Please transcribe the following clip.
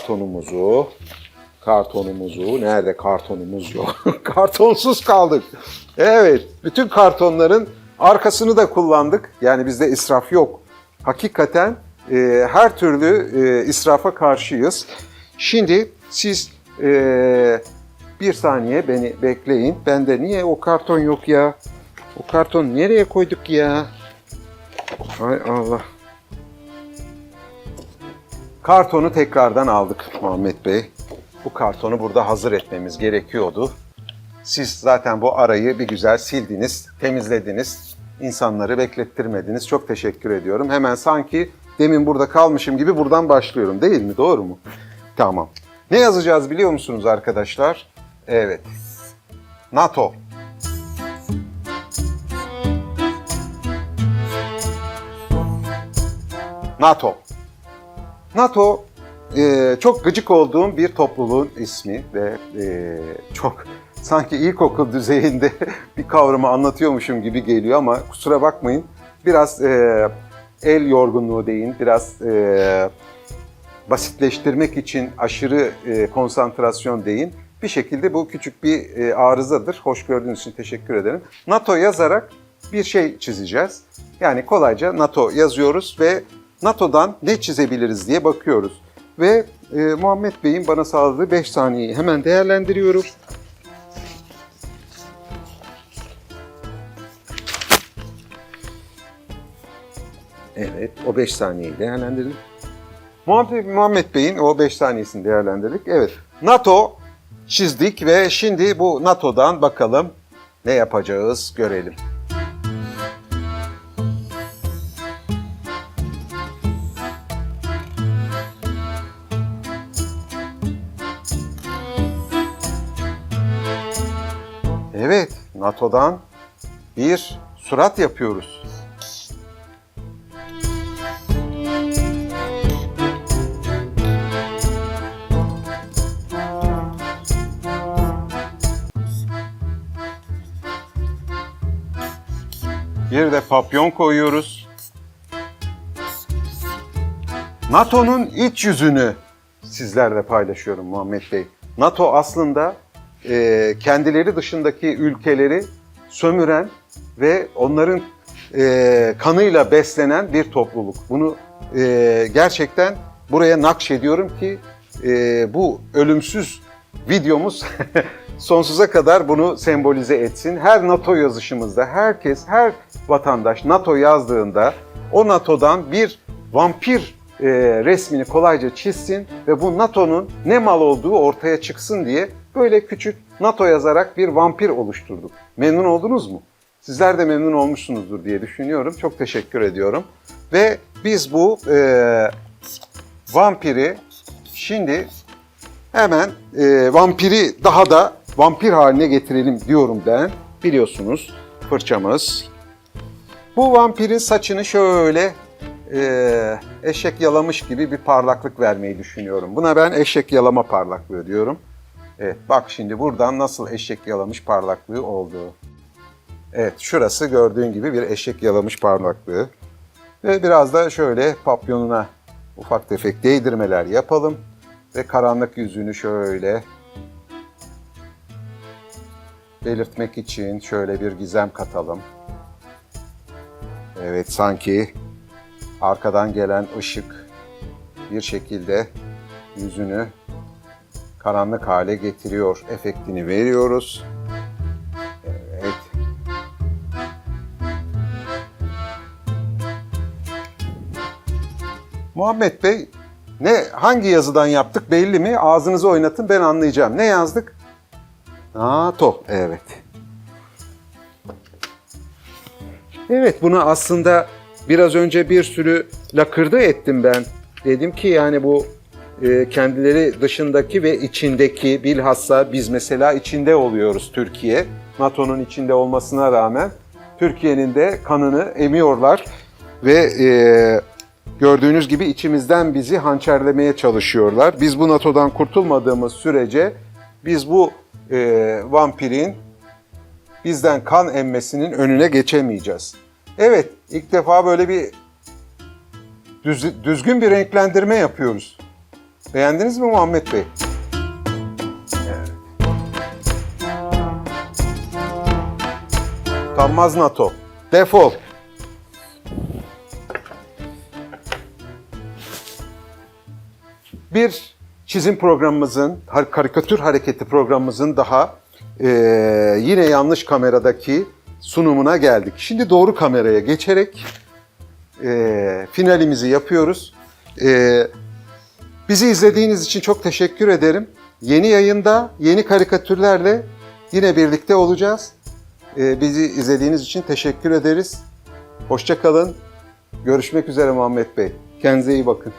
kartonumuzu, kartonumuzu, nerede kartonumuz yok. Kartonsuz kaldık. Evet, bütün kartonların arkasını da kullandık. Yani bizde israf yok. Hakikaten e, her türlü e, israfa karşıyız. Şimdi siz e, bir saniye beni bekleyin. Ben de niye o karton yok ya? O karton nereye koyduk ya? Hay Allah. Kartonu tekrardan aldık Muhammed Bey. Bu kartonu burada hazır etmemiz gerekiyordu. Siz zaten bu arayı bir güzel sildiniz, temizlediniz. İnsanları beklettirmediniz. Çok teşekkür ediyorum. Hemen sanki demin burada kalmışım gibi buradan başlıyorum değil mi? Doğru mu? Tamam. Ne yazacağız biliyor musunuz arkadaşlar? Evet. NATO. NATO. NATO e, çok gıcık olduğum bir topluluğun ismi ve e, çok sanki ilkokul düzeyinde bir kavramı anlatıyormuşum gibi geliyor ama kusura bakmayın. Biraz e, el yorgunluğu deyin, biraz e, basitleştirmek için aşırı e, konsantrasyon deyin. Bir şekilde bu küçük bir e, arızadır. Hoş gördüğünüz için teşekkür ederim. NATO yazarak bir şey çizeceğiz. Yani kolayca NATO yazıyoruz ve NATO'dan ne çizebiliriz diye bakıyoruz. Ve e, Muhammed Bey'in bana sağladığı 5 saniyeyi hemen değerlendiriyorum. Evet, o 5 saniyeyi değerlendirdik. Muhammed, Muhammed Bey'in o 5 saniyesini değerlendirdik. Evet, NATO çizdik ve şimdi bu NATO'dan bakalım ne yapacağız görelim. Evet, NATO'dan bir surat yapıyoruz. Bir de papyon koyuyoruz. NATO'nun iç yüzünü sizlerle paylaşıyorum Muhammed Bey. NATO aslında e, kendileri dışındaki ülkeleri sömüren ve onların e, kanıyla beslenen bir topluluk. Bunu e, gerçekten buraya nakşediyorum ki e, bu ölümsüz videomuz sonsuza kadar bunu sembolize etsin. Her NATO yazışımızda herkes, her vatandaş NATO yazdığında o NATO'dan bir vampir e, resmini kolayca çizsin ve bu NATO'nun ne mal olduğu ortaya çıksın diye böyle küçük NATO yazarak bir vampir oluşturduk. Memnun oldunuz mu? Sizler de memnun olmuşsunuzdur diye düşünüyorum. Çok teşekkür ediyorum. Ve biz bu e, vampiri şimdi hemen e, vampiri daha da vampir haline getirelim diyorum ben. Biliyorsunuz fırçamız. Bu vampirin saçını şöyle e, eşek yalamış gibi bir parlaklık vermeyi düşünüyorum. Buna ben eşek yalama parlaklığı diyorum. Evet bak şimdi buradan nasıl eşek yalamış parlaklığı oldu. Evet şurası gördüğün gibi bir eşek yalamış parlaklığı. Ve biraz da şöyle papyonuna ufak tefek değdirmeler yapalım. Ve karanlık yüzünü şöyle belirtmek için şöyle bir gizem katalım. Evet sanki arkadan gelen ışık bir şekilde yüzünü karanlık hale getiriyor. Efektini veriyoruz. Evet. Muhammed Bey, ne hangi yazıdan yaptık belli mi? Ağzınızı oynatın ben anlayacağım. Ne yazdık? NATO. Evet. Evet bunu aslında biraz önce bir sürü lakırdı ettim ben. Dedim ki yani bu kendileri dışındaki ve içindeki bilhassa biz mesela içinde oluyoruz Türkiye. NATO'nun içinde olmasına rağmen Türkiye'nin de kanını emiyorlar ve e, gördüğünüz gibi içimizden bizi hançerlemeye çalışıyorlar. Biz bu NATO'dan kurtulmadığımız sürece biz bu e, vampirin bizden kan emmesinin önüne geçemeyeceğiz. Evet, ilk defa böyle bir düz- düzgün bir renklendirme yapıyoruz. Beğendiniz mi Muhammed Bey? Evet. NATO. Defol. Bir çizim programımızın, karikatür hareketi programımızın daha eee, yine yanlış kameradaki sunumuna geldik. Şimdi doğru kameraya geçerek eee, finalimizi yapıyoruz. Eee, bizi izlediğiniz için çok teşekkür ederim. Yeni yayında yeni karikatürlerle yine birlikte olacağız. Eee, bizi izlediğiniz için teşekkür ederiz. Hoşça kalın. Görüşmek üzere Muhammed Bey. Kendinize iyi bakın.